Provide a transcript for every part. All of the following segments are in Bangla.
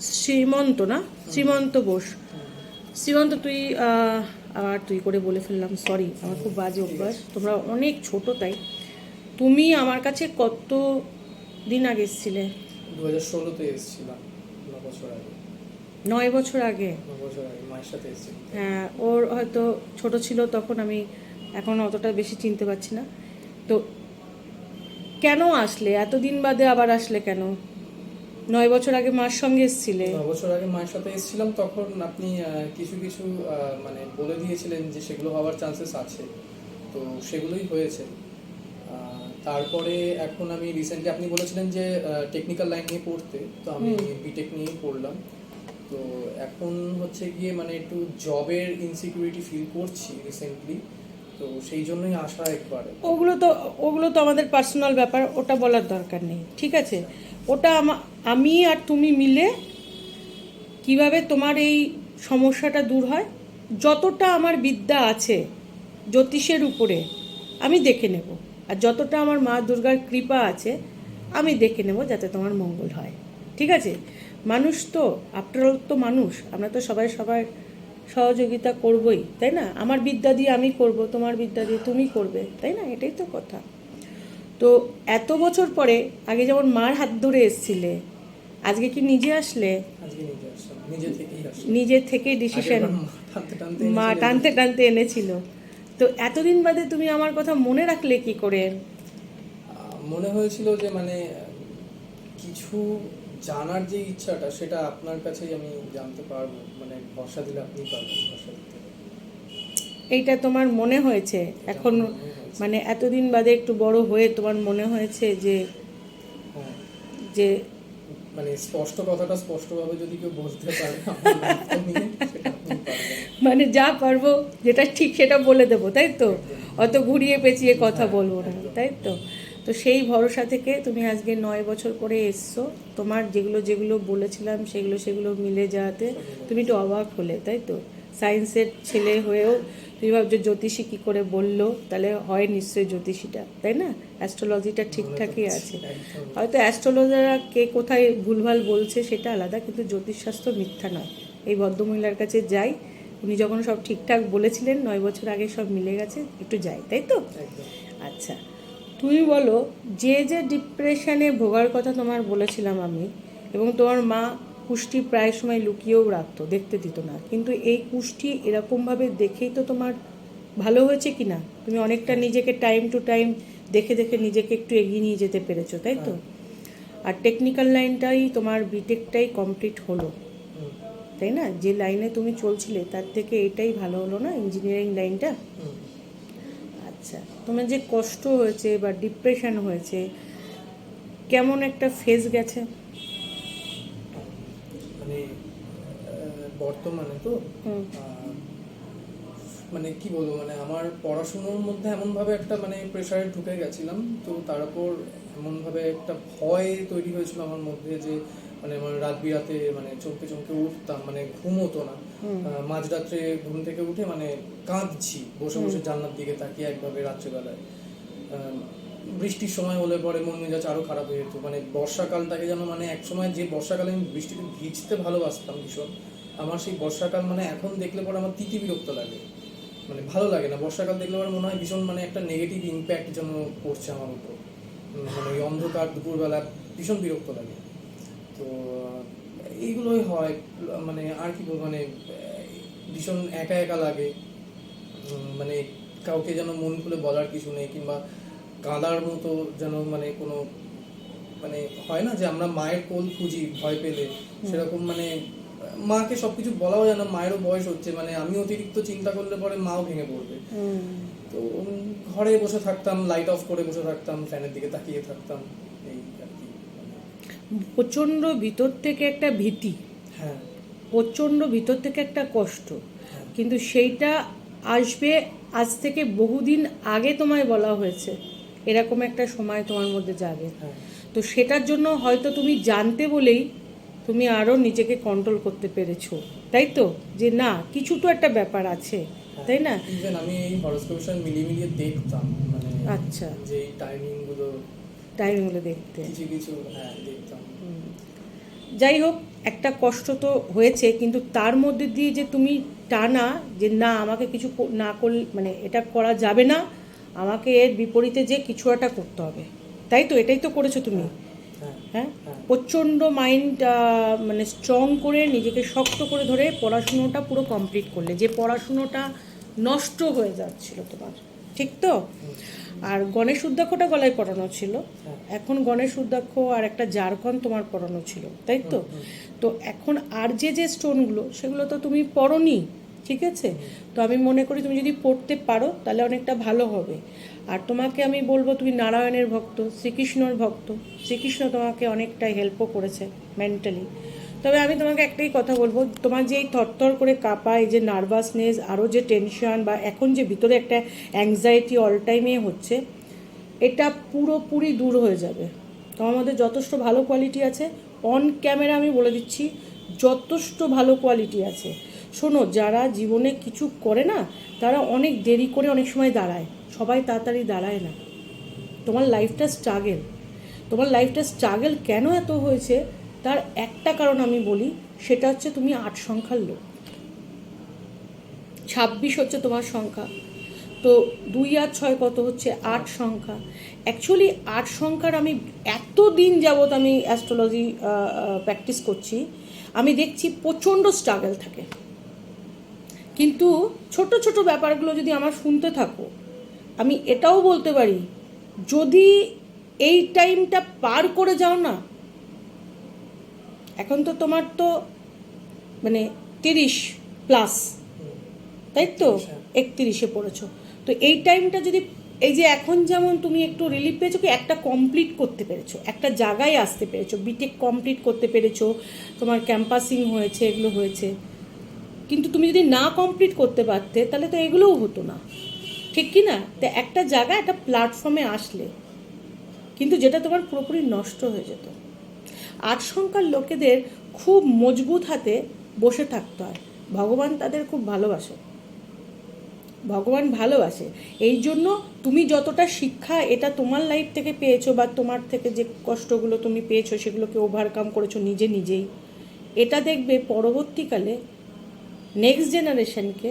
শ্রীমন্ত না? শ্রীমন্ত বোস। শ্রীমন্ত তুই আবার তুই করে বলে ফেললাম সরি আমার খুব বাজে অভ্যাস। তোমরা অনেক ছোট তাই। তুমি আমার কাছে কত দিন আগে এসেছিলে? দু হাজার ষোলোতে এসেছিলাম বছর আগে। নয় বছর আগে? হ্যাঁ ওর হয়তো ছোট ছিল তখন আমি এখন অতটা বেশি চিনতে পারছি না। তো কেন আসলে? এতদিন বাদে আবার আসলে কেন? নয় বছর আগে মার সঙ্গে এসেছিলে? ন বছর আগে মায়ের সাথে এসেছিলাম তখন আপনি কিছু কিছু মানে বলে দিয়েছিলেন যে সেগুলো হওয়ার চান্সেস আছে। তো সেগুলোই হয়েছে। তারপরে এখন আমি রিসেন্টলি আপনি বলেছিলেন যে টেকনিক্যাল লাইন নিয়ে পড়তে তো আমি বিটেক নিয়েই পড়লাম। তো এখন হচ্ছে গিয়ে মানে একটু জবের ইনসিকিউরিটি ফিল করছি রিসেন্টলি তো সেই জন্যই আসা একবারে। ওগুলো তো ওগুলো তো আমাদের পার্সোনাল ব্যাপার ওটা বলার দরকার নেই ঠিক আছে? ওটা আমা- আর তুমি মিলে কীভাবে তোমার এই সমস্যাটা দূর হয়? যতটা আমার বিদ্যা আছে জ্যোতিষের উপরে, আমি দেখে নেব। আর যতটা আমার মা দুর্গার কৃপা আছে, আমি দেখে নেব যাতে তোমার মঙ্গল হয়। ঠিক আছে? মানুষ তো আফটার তো মানুষ। আমরা তো সবাই সবার সহযোগিতা করবই, তাই না? আমার বিদ্যা দিয়ে আমি করব, তোমার বিদ্যা দিয়ে তুমি করবে, তাই না? এটাই তো কথা। তো এত বছর পরে আগে যেমন মার হাত ধরে এসছিলে আজকে কি নিজে আসলে? নিজে থেকে ডিসিশন মা টানতে টানতে এনেছিল। তো এতদিন বাদে তুমি আমার কথা মনে রাখলে কি করে? মনে হয়েছিল যে মানে কিছু জানার যে ইচ্ছাটা সেটা আপনার কাছেই আমি জানতে পারব। মানে ভরসা দিলে আপনি পারবেন ভরসা দিতে এইটা তোমার মনে হয়েছে? এখন মনে এতদিন বাদে একটু বড় হয়ে তোমার মনে হয়েছে যে হ্যাঁ। যে মানে স্পষ্ট কথাটা স্পষ্টভাবে যদি কেউ বুঝতে পারে মানে যা পারব যেটা ঠিক সেটা বলে দেবো তাই তো? অত ঘুরিয়ে পেঁচিয়ে কথা বলব না তাই তো? তো সেই ভরসা থেকে তুমি আজকে নয় বছর করে এসছো। তোমার যেগুলো যেগুলো বলেছিলাম সেগুলো সেগুলো মিলে যাওয়াতে তুমি একটু অবাক হলে তাই তো? সায়েন্সের ছেলে হয়েও তুমি ভাবছ জ্যোতিষী কী করে বলল? তাহলে হয় নিশ্চয়ই জ্যোতিষীটা তাই না? অ্যাস্ট্রোলজিটা ঠিকঠাকই আছে। হয়তো অ্যাস্ট্রোলজাররা কে কোথায় ভুলভাল বলছে সেটা আলাদা কিন্তু জ্যোতিষশাস্ত্র মিথ্যা নয়। এই ভদ্রমহিলার কাছে যাই উনি যখন সব ঠিকঠাক বলেছিলেন নয় বছর আগে সব মিলে গেছে একটু যাই তাই তো? আচ্ছা তুমি বলো যে যে ডিপ্রেশনে ভোগার কথা তোমার বলেছিলাম আমি এবং তোমার মা কুষ্টি প্রায় সময় লুকিয়েও রাখতো দেখতে দিত না। কিন্তু এই কুষ্টি এরকমভাবে দেখেই তো তোমার ভালো হয়েছে কি না তুমি অনেকটা নিজেকে টাইম টু টাইম দেখে দেখে নিজেকে একটু এগিয়ে নিয়ে যেতে পেরেছ তাই তো? আর টেকনিক্যাল লাইনটাই তোমার বিটেকটাই কমপ্লিট হলো। তাই না? যে লাইনে তুমি চলছিলে তার থেকে এটাই ভালো হলো না ইঞ্জিনিয়ারিং লাইনটা আচ্ছা তোমার যে কষ্ট হয়েছে বা ডিপ্রেশন হয়েছে কেমন একটা ফেজ গেছে? মানে বর্তমানে তো মানে কি বলব মানে আমার পড়াশুনোর মধ্যে এমনভাবে একটা মানে প্রেশারে ঢুকে গেছিলাম তো তার উপর এমনভাবে একটা ভয় তৈরি হয়েছিল আমার মধ্যে যে মানে আমার রাত বিরাতে মানে চমকে চমকে উঠতাম মানে ঘুম হতো না। মাঝরাত্রে ঘুম থেকে উঠে মানে কাঁদছি বসে বসে জানলার দিকে তাকিয়ে একভাবে রাত্রেবেলায়। বৃষ্টির সময় হলে পরে মন মেজাজ আরও খারাপ হয়ে যেত। মানে বর্ষাকালটাকে যেন মানে এক সময় যে বর্ষাকালে আমি বৃষ্টিতে ভিজতে ভালোবাসতাম ভীষণ, আমার সেই বর্ষাকাল মানে এখন দেখলে পরে আমার তিতি বিরক্ত লাগে। মানে ভালো লাগে না। বর্ষাকাল দেখলে পরে মনে হয় ভীষণ মানে একটা নেগেটিভ ইম্প্যাক্ট যেন পড়ছে আমার উপর। মানে ওই অন্ধকার দুপুরবেলা ভীষণ বিরক্ত লাগে। তো, এইগুলোই হয়। মানে আর কি বলব মানে ভীষণ একা একা লাগে। মানে কাউকে যেন মন খুলে বলার কিছু নেই, কিংবা কাঁদার মতো যেন মানে কোনো মানে হয় না যে আমরা মায়ের কোল খুঁজি ভয় পেলে। সেরকম মানে মাকে সবকিছু বলাও যায় না মায়েরও বয়স হচ্ছে মানে আমি অতিরিক্ত চিন্তা করলে পরে মাও ভেঙে পড়বে। তো ঘরে বসে থাকতাম লাইট অফ করে বসে থাকতাম ফ্যানের দিকে তাকিয়ে থাকতাম এই আর কি। প্রচণ্ড ভিতর থেকে একটা ভীতি। হ্যাঁ। প্রচণ্ড ভিতর থেকে একটা কষ্ট। হ্যাঁ। কিন্তু সেইটা আসবে আজ থেকে বহুদিন আগে তোমায় বলা হয়েছে। এরকম একটা সময় তোমার মধ্যে যাবে হ্যাঁ তো সেটার জন্য হয়তো তুমি জানতে বলেই তুমি আরও নিজেকে কন্ট্রোল করতে পেরেছ তাই তো? যে না কিছু তো একটা ব্যাপার আছে তাই না? আমি এই হরস্কোপেশন মিলিয়ে মিলিয়ে দেখতাম মানে আচ্ছা। যে এই টাইমিংগুলো দেখতে। কিছু কিছু হ্যাঁ দেখতাম। যাই হোক একটা কষ্ট তো হয়েছে কিন্তু তার মধ্যে দিয়ে যে তুমি টানা যে না আমাকে কিছু না করলে মানে এটা করা যাবে না আমাকে এর বিপরীতে যে কিছু একটা করতে হবে। তাই তো? এটাই তো করেছ তুমি। হ্যাঁ হ্যাঁ? হ্যাঁ। প্রচণ্ড মাইন্ড মানে স্ট্রং করে নিজেকে শক্ত করে ধরে পড়াশুনোটা পুরো কমপ্লিট করলে। যে পড়াশুনোটা নষ্ট হয়ে যাচ্ছিল তোমার। ঠিক তো? আর গণেশ উদ্যাক্ষটা গলায় পড়ানো ছিল। হ্যাঁ। এখন গণেশ উদ্যাক্ষ আর একটা জারখন তোমার পড়ানো ছিল। তাই তো? তো এখন আর যে যে স্টোনগুলো সেগুলো তো তুমি পড়নি ঠিক আছে? তো আমি মনে করি তুমি যদি পড়তে পারো, তাহলে অনেকটা ভালো হবে। আর তোমাকে আমি বলব, তুমি নারায়ণের ভক্ত, শ্রীকৃষ্ণর ভক্ত। শ্রীকৃষ্ণ তোমাকে অনেকটাই হেল্পও করেছে মেন্টালি তবে আমি তোমাকে একটাই কথা বলব, তোমার যে এই থরথর করে কাঁপা, এই যে নার্ভাসনেস আরও যে টেনশন বা এখন যে ভিতরে একটা অ্যাংজাইটি অল টাইমে হচ্ছে, এটা পুরোপুরি দূর হয়ে যাবে। তোমার মধ্যে যথেষ্ট ভালো কোয়ালিটি আছে। অন ক্যামেরা আমি বলে দিচ্ছি, যথেষ্ট ভালো কোয়ালিটি আছে। শোনো, যারা জীবনে কিছু করে না, তারা অনেক দেরি করে অনেক সময় দাঁড়ায়। সবাই তাড়াতাড়ি দাঁড়ায় না। তোমার লাইফটা স্ট্রাগেল তোমার লাইফটা স্ট্রাগেল কেন এত হয়েছে? তার একটা কারণ আমি বলি, সেটা হচ্ছে তুমি আট সংখ্যার লোক। ছাব্বিশ হচ্ছে তোমার সংখ্যা। তো দুই আর ছয় কত হচ্ছে? আট সংখ্যা। অ্যাকচুয়ালি আট সংখ্যার আমি এত দিন যাবৎ আমি অ্যাস্ট্রোলজি প্র্যাকটিস করছি। আমি দেখছি প্রচণ্ড স্ট্রাগল থাকে। কিন্তু ছোট ছোট ব্যাপারগুলো যদি আমার শুনতে থাকো, আমি এটাও বলতে পারি, যদি এই টাইমটা পার করে যাও না, এখন তো তোমার তো মানে তিরিশ প্লাস, তাই তো? একত্রিশে পড়েছো। তো এই টাইমটা যদি, এই যে এখন যেমন তুমি একটু রিলিফ পেয়েছ কি, একটা কমপ্লিট করতে পেরেছ, একটা জায়গায় আসতে পেরেছ বিটেক কমপ্লিট করতে পেরেছ, তোমার ক্যাম্পাসিং হয়েছে, এগুলো হয়েছে। কিন্তু তুমি যদি না কমপ্লিট করতে পারতে, তাহলে তো এগুলোও হতো না। ঠিক কি না? তো একটা জায়গা, একটা প্ল্যাটফর্মে আসলে, কিন্তু যেটা তোমার পুরোপুরি নষ্ট হয়ে যেত। আট সংখ্যার লোকেদের খুব মজবুত হাতে বসে থাকতে হয়। ভগবান তাদের খুব ভালোবাসে। ভগবান ভালোবাসে। এই জন্য তুমি যতটা শিক্ষা এটা তোমার লাইফ থেকে পেয়েছ বা তোমার থেকে যে কষ্টগুলো তুমি পেয়েছ, সেগুলোকে ওভারকাম করেছ নিজে নিজেই, এটা দেখবে পরবর্তীকালে নেক্সট জেনারেশনকে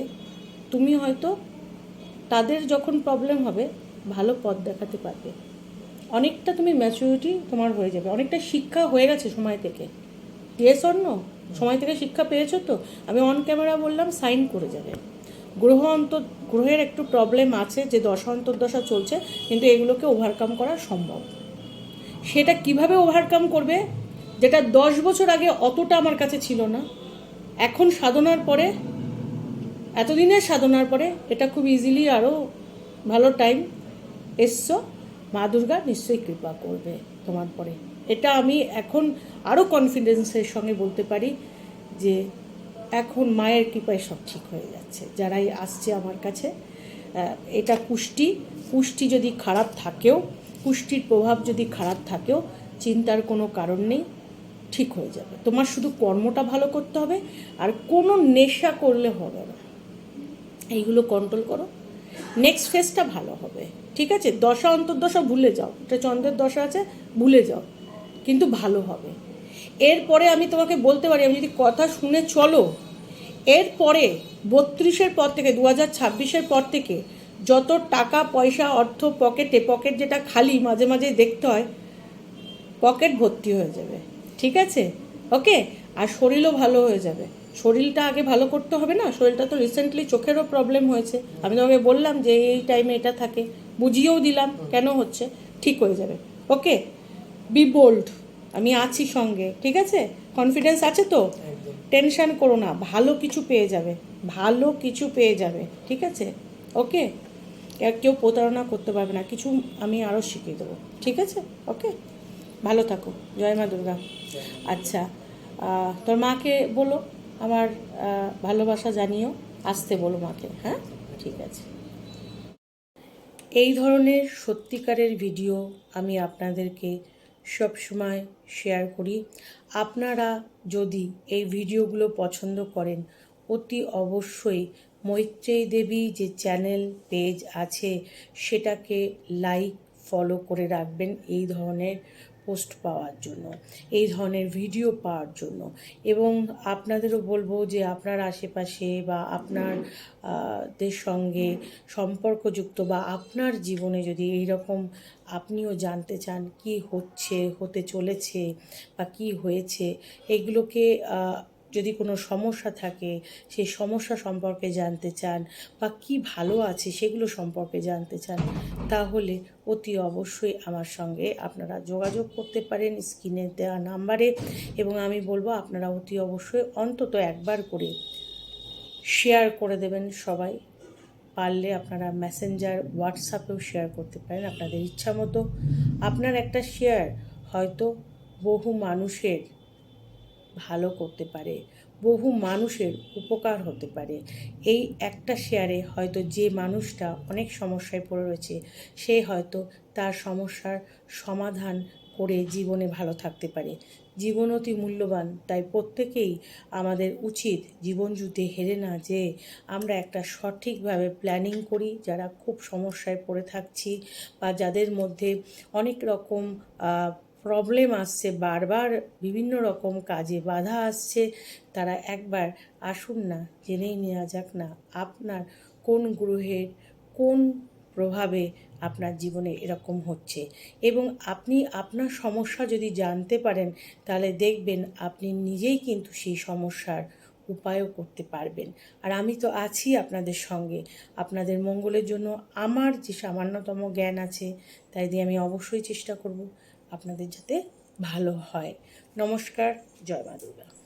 তুমি হয়তো তাদের যখন প্রবলেম হবে, ভালো পথ দেখাতে পারবে। অনেকটা তুমি ম্যাচুরিটি তোমার হয়ে যাবে। অনেকটা শিক্ষা হয়ে গেছে সময় থেকে। ইয়েস অন্য সময় থেকে শিক্ষা পেয়েছ তো? আমি অন ক্যামেরা বললাম সাইন করে যাবে। গ্রহ অন্তর, গ্রহের একটু প্রবলেম আছে যে দশা, অন্তর্দশা চলছে, কিন্তু এগুলোকে ওভারকাম করা সম্ভব। সেটা কীভাবে ওভারকাম করবে? যেটা দশ বছর আগে অতটা আমার কাছে ছিল না। এখন সাধনার পরে, এতদিনের সাধনার পরে এটা খুব ইজিলি আরও ভালো টাইম এসছো। মা দুর্গা নিশ্চয়ই কৃপা করবে তোমার পরে। এটা আমি এখন আরও কনফিডেন্সের সঙ্গে বলতে পারি যে এখন মায়ের কৃপায় সব ঠিক হয়ে যাচ্ছে। যারাই আসছে আমার কাছে এটা পুষ্টি। পুষ্টি যদি খারাপ থাকেও, পুষ্টির প্রভাব যদি খারাপ থাকেও, চিন্তার কোনো কারণ নেই। ঠিক হয়ে যাবে। তোমার শুধু কর্মটা ভালো করতে হবে আর কোনো নেশা করলে হবে না। এইগুলো কন্ট্রোল করো। নেক্সট ফেজটা ভালো হবে, ঠিক আছে? দশা অন্তর্দশা ভুলে যাও। এটা চন্দ্রের দশা আছে, ভুলে যাও। কিন্তু ভালো হবে। এরপরে আমি তোমাকে বলতে পারি, আমি যদি কথা শুনে চলো, এরপরে বত্রিশের পর থেকে দু হাজার ছাব্বিশের পর থেকে যত টাকা, পয়সা, অর্থ পকেটে পকেট যেটা খালি মাঝে মাঝে দেখতে হয় পকেট ভর্তি হয়ে যাবে। ঠিক আছে? ওকে আর শরীরও ভালো হয়ে যাবে। শরীরটা আগে ভালো করতে হবে না? শরীরটা তো রিসেন্টলি চোখেরও প্রবলেম হয়েছে। আমি তোমাকে বললাম যে এই টাইমে এটা থাকে। বুঝিয়েও দিলাম কেন হচ্ছে? ঠিক হয়ে যাবে। ওকে বি বোল্ড আমি আছি সঙ্গে। ঠিক আছে? কনফিডেন্স আছে তো? টেনশন করো না। ভালো কিছু পেয়ে যাবে। ভালো কিছু পেয়ে যাবে। ঠিক আছে? ওকে কেউ প্রতারণা করতে পারবে না। কিছু আমি আরও শিখিয়ে দেবো। ঠিক আছে? ওকে ভালো থাকো। জয় মা দুর্গা। আচ্ছা তোর মাকে বলো, আমার ভালোবাসা জানিও, আসতে বলো মাকে হ্যাঁ? ঠিক আছে। এই ধরনের সত্যিকারের ভিডিও আমি আপনাদেরকে সবসময় শেয়ার করি। আপনারা যদি এই ভিডিওগুলো পছন্দ করেন, অতি অবশ্যই মৈত্রেয়ী দেবী যে চ্যানেল পেজ আছে, সেটাকে লাইক ফলো করে রাখবেন এই ধরনের পোস্ট পাওয়ার জন্য, এই ধরনের ভিডিও পাওয়ার জন্য। এবং আপনাদেরও বলব যে আপনার আশেপাশে বা আপনার দের সঙ্গে সম্পর্কযুক্ত বা আপনার জীবনে যদি এই রকম আপনিও জানতে চান কি হচ্ছে, হতে চলেছে বা কি হয়েছে, এগুলোকে যদি কোনো সমস্যা থাকে, সেই সমস্যা সম্পর্কে জানতে চান বা কি ভালো আছে সেগুলো সম্পর্কে জানতে চান, তাহলে অতি অবশ্যই আমার সঙ্গে আপনারা যোগাযোগ করতে পারেন স্ক্রিনে দেওয়া নাম্বারে এবং আমি বলব আপনারা অতি অবশ্যই অন্তত একবার করে শেয়ার করে দেবেন সবাই। পারলে আপনারা মেসেঞ্জার হোয়াটসঅ্যাপেও শেয়ার করতে পারেন আপনাদের ইচ্ছা মতো আপনার একটা শেয়ার হয়তো বহু মানুষের ভালো করতে পারে, বহু মানুষের উপকার হতে পারে। এই একটা শেয়ারে হয়তো যে মানুষটা অনেক সমস্যায় পড়ে রয়েছে, সে হয়তো তার সমস্যার সমাধান করে জীবনে ভালো থাকতে পারে। জীবন অতি মূল্যবান, তাই প্রত্যেকেই আমাদের উচিত জীবন যুদ্ধে হেরে না যে আমরা একটা সঠিকভাবে প্ল্যানিং করি, যারা খুব সমস্যায় পড়ে থাকছি বা যাদের মধ্যে অনেক রকম প্রবলেম আসছে, বারবার বিভিন্ন রকম কাজে বাধা আসছে, তারা একবার আসুন না, জেনেই নেওয়া যাক না আপনার কোন গ্রহের কোন প্রভাবে আপনার জীবনে এরকম হচ্ছে। এবং আপনি আপনার সমস্যা যদি জানতে পারেন, তাহলে দেখবেন আপনি নিজেই কিন্তু সেই সমস্যার উপায়ও করতে পারবেন। আর আমি তো আছি আপনাদের সঙ্গে। আপনাদের মঙ্গলের জন্য আমার যে সামান্যতম জ্ঞান আছে, তাই দিয়ে আমি অবশ্যই চেষ্টা করব। আপনাদের যাতে ভালো হয়। নমস্কার জয় মা দুর্গা।